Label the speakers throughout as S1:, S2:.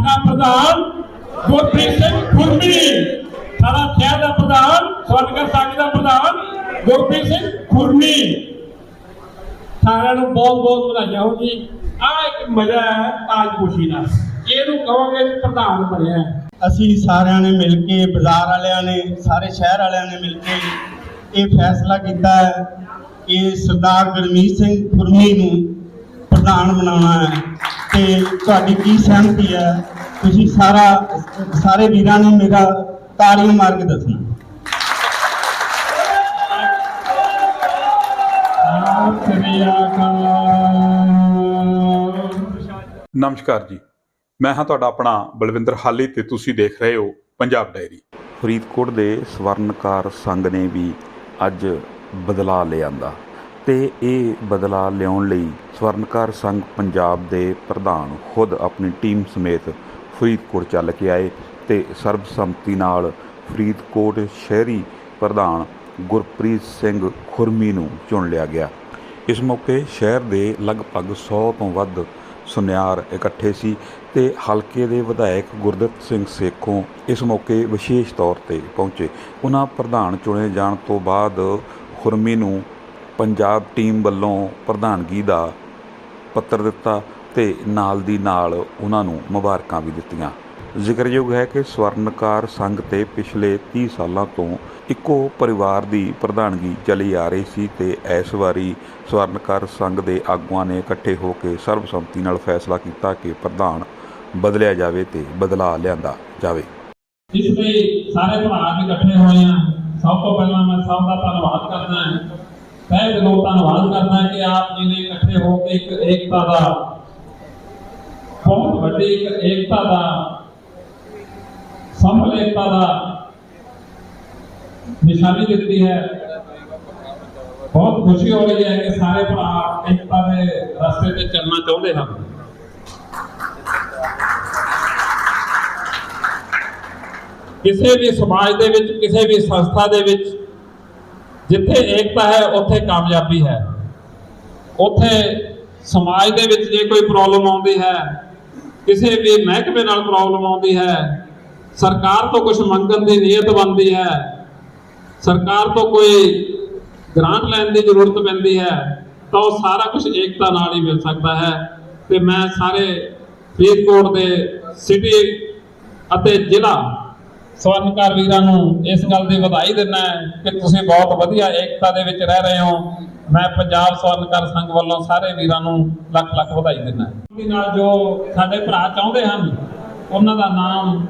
S1: ਸਾਡਾ ਪ੍ਰਧਾਨ ਗੁਰਪ੍ਰੀਤ ਸਿੰਘ ਖੁਰਮੀ। ਸਾਡਾ ਸ਼ਹਿਰ ਦਾ ਪ੍ਰਧਾਨ, ਸਵਰਨਗਰ ਸਾਡੀ ਦਾ ਪ੍ਰਧਾਨ ਗੁਰਪ੍ਰੀਤ ਸਿੰਘ ਖੁਰਮੀ। ਸਾਰਿਆਂ ਨੂੰ ਬਹੁਤ ਬਹੁਤ ਵਧਾਈਆਂ ਹੋ ਜੀ। ਆ ਇੱਕ ਮਜ਼ਾ ਹੈ ਤਾਜਪੋਸ਼ੀ ਦਾ। ਇਹਨੂੰ ਕਹਾਂਗੇ ਪ੍ਰਧਾਨ ਬਣਿਆ। ਹੈ।
S2: ਅਸੀਂ ਸਾਰਿਆਂ ਨੇ ਮਿਲ ਕੇ, ਬਾਜ਼ਾਰ ਵਾਲਿਆਂ ਨੇ, ਸਾਰੇ ਸ਼ਹਿਰ ਵਾਲਿਆਂ ਨੇ ਮਿਲ ਕੇ ਇਹ ਫੈਸਲਾ ਕੀਤਾ ਹੈ ਕਿ ਸਰਦਾਰ ਗੁਰਮੀਤ ਸਿੰਘ ਖੁਰਮੀ ਨੂੰ ਪ੍ਰਧਾਨ ਬਣਾਉਣਾ ਹੈ। ਤੇ ਤੁਹਾਡੀ ਕੀ ਸਹਿਮਤੀ ਹੈ? ਤੁਸੀਂ ਸਾਰਾ ਸਾਰੇ ਵੀਰਾਂ ਨੇ ਮੇਰਾ ਤਾੜੀਆਂ ਮਾਰ ਕੇ ਦੱਸਣਾ।
S3: ਨਮਸਕਾਰ ਜੀ। ਮੈਂ ਹਾਂ ਤੁਹਾਡਾ ਆਪਣਾ ਬਲਵਿੰਦਰ ਹਾਲੀ ਤੇ ਤੁਸੀਂ ਦੇਖ ਰਹੇ ਹੋ ਪੰਜਾਬ ਡਾਇਰੀ।
S4: ਫਰੀਦਕੋਟ ਦੇ ਸਵਰਨਕਾਰ ਸੰਘ ਨੇ ਵੀ ਅੱਜ ਬਦਲਾ ਲਿਆਂਦਾ ਤੇ ਇਹ ਬਦਲਾਅ ਲਿਆਉਣ ਲਈ ਸਵਰਨਕਾਰ ਸੰਘ ਪੰਜਾਬ ਦੇ ਪ੍ਰਧਾਨ ਖੁਦ ਆਪਣੀ ਟੀਮ ਸਮੇਤ ਫਰੀਦਕੋਟ ਚੱਲ ਕੇ ਆਏ ਤੇ ਸਰਬਸੰਮਤੀ ਨਾਲ ਫਰੀਦਕੋਟ ਸ਼ਹਿਰੀ ਪ੍ਰਧਾਨ ਗੁਰਪ੍ਰੀਤ ਸਿੰਘ ਖੁਰਮੀ ਨੂੰ ਚੁਣ ਲਿਆ ਗਿਆ। ਇਸ ਮੌਕੇ ਸ਼ਹਿਰ ਦੇ ਲਗਭਗ 100 ਤੋਂ ਵੱਧ ਸੁਨਿਆਰ ਇਕੱਠੇ ਸੀ ਤੇ ਹਲਕੇ ਦੇ ਵਿਧਾਇਕ ਗੁਰਦਿੱਤ ਸਿੰਘ ਸੇਖੋਂ ਇਸ ਮੌਕੇ ਵਿਸ਼ੇਸ਼ ਤੌਰ ਤੇ ਪਹੁੰਚੇ। ਉਹਨਾਂ ਪ੍ਰਧਾਨ ਚੁਣੇ ਜਾਣ ਤੋਂ ਬਾਅਦ ਖੁਰਮੀ ਨੂੰ ਪੰਜਾਬ ਟੀਮ ਵੱਲੋਂ ਪ੍ਰਧਾਨਗੀ ਦਾ ਪੱਤਰ ਦਿੱਤਾ ਤੇ ਨਾਲ ਦੀ ਨਾਲ ਉਹਨਾਂ ਨੂੰ ਮੁਬਾਰਕਾਂ ਵੀ ਦਿੱਤੀਆਂ। ਜ਼ਿਕਰਯੋਗ ਹੈ ਕਿ ਸਵਰਨਕਾਰ ਸੰਘ ਤੇ ਪਿਛਲੇ 30 ਸਾਲਾਂ ਤੋਂ ਇੱਕੋ ਪਰਿਵਾਰ ਦੀ ਪ੍ਰਧਾਨਗੀ ਚੱਲੀ ਆ ਰਹੀ ਸੀ ਤੇ ਇਸ ਵਾਰੀ ਸਵਰਨਕਾਰ ਸੰਘ ਦੇ ਆਗੂਆਂ ਨੇ ਇਕੱਠੇ ਹੋ ਕੇ ਸਰਬਸੰਮਤੀ ਨਾਲ ਫੈਸਲਾ ਕੀਤਾ ਕਿ ਪ੍ਰਧਾਨ ਬਦਲਿਆ ਜਾਵੇ ਤੇ ਬਦਲਾ ਲਿਆਂਦਾ ਜਾਵੇ।
S1: ਇਸ ਲਈ ਸਾਰੇ ਭਰਾ ਇਕੱਠੇ ਹੋਏ ਆ ਸਭ ਤੋਂ ਪਹਿਲਾਂ ਮੈਂ ਸਭ ਦਾ ਧੰਨਵਾਦ ਕਰਦਾ ਹਾਂ। ਤਹਿ ਦਿਲੋਂ ਧੰਨਵਾਦ ਕਰਦਾ ਕਿ ਆਪ ਜੀ ਨੇ ਇਕੱਠੇ ਹੋ ਕੇ ਇੱਕ ਏਕਤਾ ਦਾ, ਬਹੁਤ ਵੱਡੀ ਇੱਕ ਏਕਤਾ ਦਾ ਸੰਭਲ ਏਕਤਾ ਦਾ ਨਿਸ਼ਾਨੀ ਦਿੱਤੀ ਹੈ। ਬਹੁਤ ਖੁਸ਼ੀ ਹੋ ਰਹੀ ਹੈ ਕਿ ਸਾਰੇ ਭਰਾ ਏਕਤਾ ਦੇ ਰਸਤੇ ਤੇ ਚੱਲਣਾ ਚਾਹੁੰਦੇ ਹਨ। ਕਿਸੇ ਵੀ ਸਮਾਜ ਦੇ ਵਿੱਚ, ਕਿਸੇ ਵੀ ਸੰਸਥਾ ਦੇ ਵਿੱਚ ਜਿੱਥੇ ਏਕਤਾ ਹੈ, ਉੱਥੇ ਕਾਮਯਾਬੀ ਹੈ। ਉੱਥੇ ਸਮਾਜ ਦੇ ਵਿੱਚ ਜੇ ਕੋਈ ਪ੍ਰੋਬਲਮ ਆਉਂਦੀ ਹੈ, ਕਿਸੇ ਵੀ ਮਹਿਕਮੇ ਨਾਲ ਪ੍ਰੋਬਲਮ ਆਉਂਦੀ ਹੈ, ਸਰਕਾਰ ਤੋਂ ਕੁਝ ਮੰਗਣ ਦੀ ਨੀਅਤ ਬਣਦੀ ਹੈ, ਸਰਕਾਰ ਤੋਂ ਕੋਈ ਗ੍ਰਾਂਟ ਲੈਣ ਦੀ ਜ਼ਰੂਰਤ ਪੈਂਦੀ ਹੈ, ਤਾਂ ਉਹ ਸਾਰਾ ਕੁਝ ਏਕਤਾ ਨਾਲ ਹੀ ਮਿਲ ਸਕਦਾ ਹੈ। ਤੇ ਮੈਂ ਸਾਰੇ ਫਰੀਦਕੋਟ ਦੇ ਸਿਟੀ ਅਤੇ ਜ਼ਿਲ੍ਹਾ ਸਵਰਨਕਾਰ ਵੀਰਾਂ ਨੂੰ ਇਸ ਗੱਲ ਦੀ ਵਧਾਈ ਦਿੰਦਾ ਕਿ ਤੁਸੀਂ ਬਹੁਤ ਵਧੀਆ ਏਕਤਾ ਦੇ ਵਿੱਚ ਰਹਿ ਰਹੇ ਹੋ। ਮੈਂ ਪੰਜਾਬ ਸਵਰਨਕਾਰ ਸੰਘ ਵੱਲੋਂ ਸਾਰੇ ਵੀਰਾਂ ਨੂੰ ਲੱਖ ਲੱਖ ਵਧਾਈ ਦਿੰਦਾ ਦੇ ਨਾਲ ਜੋ ਸਾਡੇ ਭਰਾ ਚਾਹੁੰਦੇ ਹਨ ਉਹਨਾਂ ਦਾ ਨਾਮ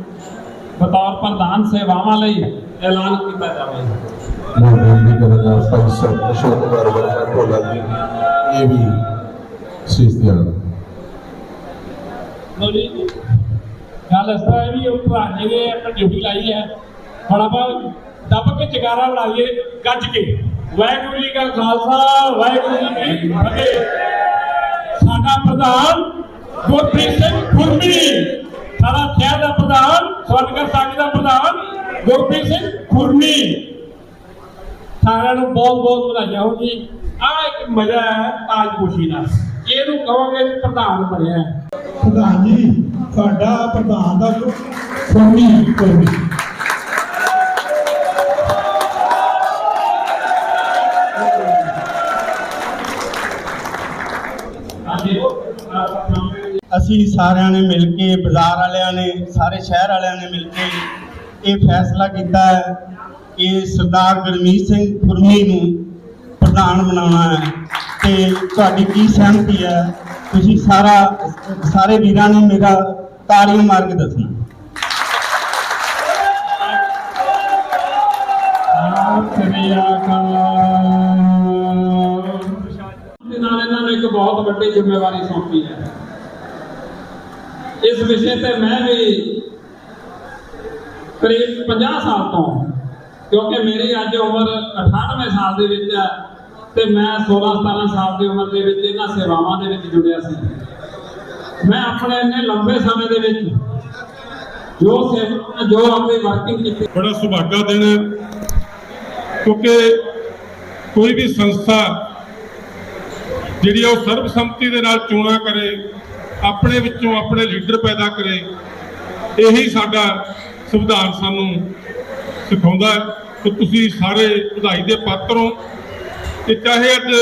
S1: ਬਤੌਰ ਪ੍ਰਧਾਨ ਸੇਵਾਵਾਂ ਲਈ ਐਲਾਨ ਕੀਤਾ ਜਾਵੇ।
S5: ਮੋਦੀ ਕਰਨਾ ਸੰਸਦ ਅਸ਼ੋਕ ਕੁਮਾਰ ਵਰਮਾ ਜੀ। ਇਹ ਵੀ ਸੀਸ
S1: ਲੋ ਜੀ। ਗੱਲ ਇਸ ਤਰ੍ਹਾਂ ਹੈ ਵੀ ਉਹ ਭਰਾ ਜੀ ਨੇ ਆਪਣੀ ਡਿਊਟੀ ਲਾਈ ਹੈ ਹੁਣ ਆਪਾਂ ਦੱਬ ਕੇ ਚਗਾਰਾ ਬਣਾਈਏ, ਗੱਜ ਕੇ। ਵਾਹਿਗੁਰੂ ਜੀ ਕਾ ਖਾਲਸਾ, ਵਾਹਿਗੁਰੂ ਜੀ ਕੀ ਫਤਿਹ। ਸਾਡਾ ਪ੍ਰਧਾਨ ਗੁਰਪ੍ਰੀਤ ਸਿੰਘ ਖੁਰਮੀ। ਸਾਡਾ ਸ਼ਹਿਰ ਦਾ ਪ੍ਰਧਾਨ ਸਵਰਨਗਰ ਸਾਡੀ ਦਾ ਪ੍ਰਧਾਨ ਗੁਰਪ੍ਰੀਤ ਸਿੰਘ ਖੁਰਮੀ। ਸਾਰਿਆਂ ਨੂੰ ਬਹੁਤ ਬਹੁਤ ਵਧਾਈਆਂ ਹੋ ਜੀ। ਆ ਇੱਕ ਮਜ਼ਾ ਹੈ ਤਾਜਪੋਸ਼ੀ ਦਾ। ਇਹਨੂੰ ਕਹਾਂਗੇ ਪ੍ਰਧਾਨ ਬਣਿਆ। ਹੈ
S6: ਪ੍ਰਧਾਨ ਜੀ ਸਾਡਾ ਪ੍ਰਧਾਨ ਦਾ
S1: ਹੈ ਜੀ।
S2: ਅਸੀਂ ਸਾਰਿਆਂ ਨੇ ਮਿਲ ਕੇ ਬਾਜ਼ਾਰ ਵਾਲਿਆਂ ਨੇ ਸਾਰੇ ਸ਼ਹਿਰ ਵਾਲਿਆਂ ਨੇ ਮਿਲ ਕੇ ਇਹ ਫੈਸਲਾ ਕੀਤਾ ਹੈ ਕਿ ਸਰਦਾਰ ਗੁਰਮੀਤ ਸਿੰਘ ਖੁਰਮੀ ਨੂੰ ਪ੍ਰਧਾਨ ਬਣਾਉਣਾ ਹੈ ਤੇ ਤੁਹਾਡੀ ਕੀ ਸਹਿਮਤੀ ਹੈ ਤੁਸੀਂ ਸਾਰਾ ਸਾਰੇ ਵੀਰਾਂ ਨੇ ਮੇਰਾ ਤਾੜੀਆਂ ਮਾਰ ਕੇ ਦੱਸਣਾ।
S1: ਨਾਲ ਇਹਨਾਂ ਨੇ ਇੱਕ ਬਹੁਤ ਵੱਡੀ ਜ਼ਿੰਮੇਵਾਰੀ ਸੌਂਪੀ ਹੈ। ਇਸ ਵਿਸ਼ੇ ਤੇ ਮੈਂ ਵੀ ਕਰੀਬ 50 ਸਾਲ ਤੋਂ, ਕਿਉਂਕਿ ਮੇਰੀ ਅੱਜ ਉਮਰ 98 ਸਾਲ ਦੇ ਵਿੱਚ ਹੈ। ਤੇ ਮੈਂ 16 17 ਸਾਲ ਦੀ ਉਮਰ ਦੇ ਵਿੱਚ ਇਹਨਾਂ ਸੇਵਾਵਾਂ ਦੇ ਵਿੱਚ ਜੁੜਿਆ ਸੀ। ਮੈਂ ਆਪਣੇ ਇੰਨੇ ਲੰਬੇ ਸਮੇਂ ਦੇ ਵਿੱਚ ਜੋ ਸੇਵਾ ਜੋ ਆਪਣੀ ਵਰਕਿੰਗ ਕੀਤੀ।
S6: ਬੜਾ ਸੁਭਾਗਾ ਦਿਨ ਕਿਉਂਕਿ ਕੋਈ ਵੀ ਸੰਸਥਾ ਜਿਹੜੀ ਆ ਉਹ ਸਰਬਸੰਮਤੀ ਦੇ ਨਾਲ ਚੋਣਾਂ ਕਰੇ,
S7: ਆਪਣੇ ਵਿੱਚੋਂ ਆਪਣੇ ਲੀਡਰ ਪੈਦਾ ਕਰੇ, ਇਹੀ ਸਾਡਾ ਸੰਵਿਧਾਨ ਸਾਨੂੰ ਸਿਖਾਉਂਦਾ ਹੈ। ਕਿ ਤੁਸੀਂ ਸਾਰੇ ਵਧਾਈ ਦੇ ਪਾਤਰ ਹੋ। ਤੇ ਚਾਹੇ ਅੱਜ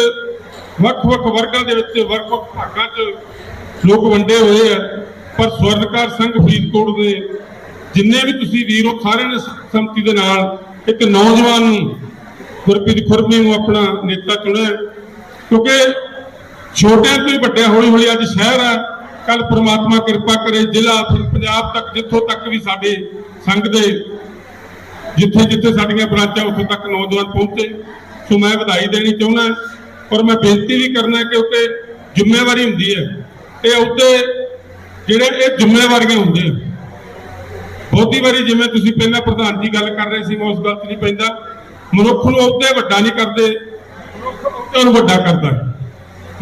S7: ਵੱਖ-ਵੱਖ ਵਰਗਾਂ ਦੇ ਵਿੱਚ ਵੱਖ-ਵੱਖ ਭਾਗਾਂ 'ਚ ਲੋਕ ਵੰਡੇ ਹੋਏ ਆ, ਪਰ ਸਵਰਨਕਾਰ ਸੰਘ ਫਰੀਦਕੋਟ ਦੇ ਜਿੰਨੇ ਵੀ ਤੁਸੀਂ ਵੀਰੋ ਹੋ, ਸਾਰਿਆਂ ਨੇ ਸੰਮਤੀ ਦੇ ਨਾਲ ਇੱਕ ਨੌਜਵਾਨ ਨੂੰ ਗੁਰਪ੍ਰੀਤ ਖੁਰਮੀ ਨੂੰ ਆਪਣਾ ਨੇਤਾ ਚੁਣਿਆ ਕਿਉਂਕਿ ਛੋਟਿਆਂ ਤੋਂ ਹੀ ਵੱਡਿਆਂ ਹੌਲੀ ਹੌਲੀ ਅੱਜ ਸ਼ਹਿਰ ਹੈ ਕੱਲ ਪ੍ਰਮਾਤਮਾ ਕਿਰਪਾ ਕਰੇ, ਜ਼ਿਲ੍ਹਾ, ਫਿਰ ਪੰਜਾਬ ਤੱਕ, ਜਿੱਥੋਂ ਤੱਕ ਵੀ ਸਾਡੇ ਸੰਘ ਦੇ ਜਿੱਥੇ ਜਿੱਥੇ ਸਾਡੀਆਂ ਬ੍ਰਾਂਚਾਂ, ਉੱਥੋਂ ਤੱਕ ਨੌਜਵਾਨ ਪਹੁੰਚੇ। ਸੋ ਮੈਂ ਵਧਾਈ ਦੇਣੀ ਚਾਹੁੰਦਾ ਔਰ ਮੈਂ ਬੇਨਤੀ ਵੀ ਕਰਨਾ ਕਿਉਂਕਿ ਜ਼ਿੰਮੇਵਾਰੀ ਹੁੰਦੀ ਹੈ। ਇਹ ਉਹਦੇ ਜਿਹੜੇ ਇਹ ਜ਼ਿੰਮੇਵਾਰੀਆਂ ਹੁੰਦੇ ਆ। ਬਹੁਤੀ ਵਾਰੀ ਜਿਵੇਂ ਤੁਸੀਂ ਪਹਿਲਾਂ ਪ੍ਰਧਾਨ ਜੀ ਗੱਲ ਕਰ ਰਹੇ ਸੀ, ਮੈਂ ਉਸ ਗੱਲ 'ਚ ਨਹੀਂ ਪੈਂਦਾ। ਮਨੁੱਖ ਨੂੰ ਉਹਦੇ ਵੱਡਾ ਨਹੀਂ ਕਰਦੇ, ਮਨੁੱਖ ਉਹਦੇ ਨੂੰ ਵੱਡਾ ਕਰਦਾ।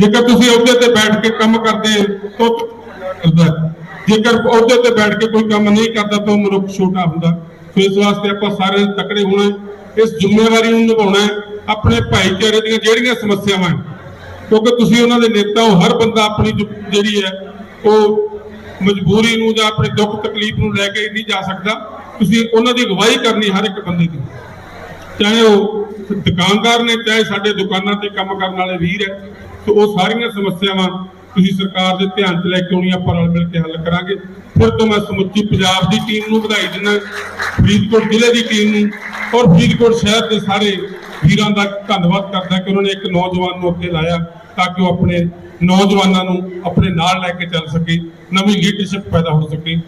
S7: ਜੇਕਰ ਤੁਸੀਂ ਅਹੁਦੇ ਤੇ ਬੈਠ ਕੇ ਕੰਮ ਕਰਦੇ, ਤਾਂ ਉਹ ਕਰਦਾ। ਜੇਕਰ ਅਹੁਦੇ ਤੇ ਬੈਠ ਕੇ ਕੋਈ ਕੰਮ ਨਹੀਂ ਕਰਦਾ, ਤਾਂ ਉਹ ਮਨੁੱਖ ਛੋਟਾ ਹੁੰਦਾ। ਸੋ ਇਸ ਵਾਸਤੇ ਆਪਾਂ ਸਾਰੇ ਤਕੜੇ ਹੋਣਾ ਇਸ ਜ਼ਿੰਮੇਵਾਰੀ ਨੂੰ ਨਿਭਾਉਣਾ ਆਪਣੇ ਭਾਈਚਾਰੇ ਦੀਆਂ ਜਿਹੜੀਆਂ ਸਮੱਸਿਆਵਾਂ ਕਿਉਂਕਿ ਤੁਸੀਂ ਉਹਨਾਂ ਦੇ ਨੇਤਾ ਹੋ, ਹਰ ਬੰਦਾ ਆਪਣੀ ਜਿਹੜੀ ਹੈ, ਉਹ ਮਜਬੂਰੀ ਨੂੰ ਜਾਂ ਆਪਣੇ ਦੁੱਖ ਤਕਲੀਫ ਨੂੰ ਲੈ ਕੇ ਨਹੀਂ ਜਾ ਸਕਦਾ। ਤੁਸੀਂ ਉਹਨਾਂ ਦੀ ਅਗਵਾਈ ਕਰਨੀ ਹਰ ਇੱਕ ਬੰਦੇ ਦੀ। ਚਾਹੇ ਉਹ ਦੁਕਾਨਦਾਰ ਨੇ, ਚਾਹੇ ਸਾਡੇ ਦੁਕਾਨਾਂ ਤੇ ਕੰਮ ਕਰਨ ਵਾਲੇ ਵੀਰ ਹੈ, ਤੇ ਉਹ ਸਾਰੀਆਂ ਸਮੱਸਿਆਵਾਂ ਤੁਸੀਂ ਸਰਕਾਰ ਦੇ ਧਿਆਨ 'ਚ ਲੈ ਕੇ ਆਉਣੀ ਆਪਾਂ ਰਲ ਮਿਲ ਕੇ ਹੱਲ ਕਰਾਂਗੇ। ਫਿਰ ਤੋਂ ਮੈਂ ਸਮੁੱਚੀ ਪੰਜਾਬ ਦੀ ਟੀਮ ਨੂੰ ਵਧਾਈ ਦਿੰਦਾ, ਫਰੀਦਕੋਟ ਜ਼ਿਲ੍ਹੇ ਦੀ ਟੀਮ ਨੂੰ ਔਰ ਫਰੀਦਕੋਟ ਸ਼ਹਿਰ ਦੇ ਸਾਰੇ ਵੀਰਾਂ ਦਾ ਧੰਨਵਾਦ ਕਰਦਾ ਕਿ ਉਹਨਾਂ ਨੇ ਇੱਕ ਨੌਜਵਾਨ ਨੂੰ ਅੱਗੇ ਲਾਇਆ ਤਾਂ ਕਿ ਉਹ ਆਪਣੇ ਨੌਜਵਾਨਾਂ ਨੂੰ ਆਪਣੇ ਨਾਲ ਲੈ ਕੇ ਚੱਲ ਸਕੇ, ਨਵੀਂ ਲੀਡਰਸ਼ਿਪ ਪੈਦਾ ਹੋ ਸਕੇ।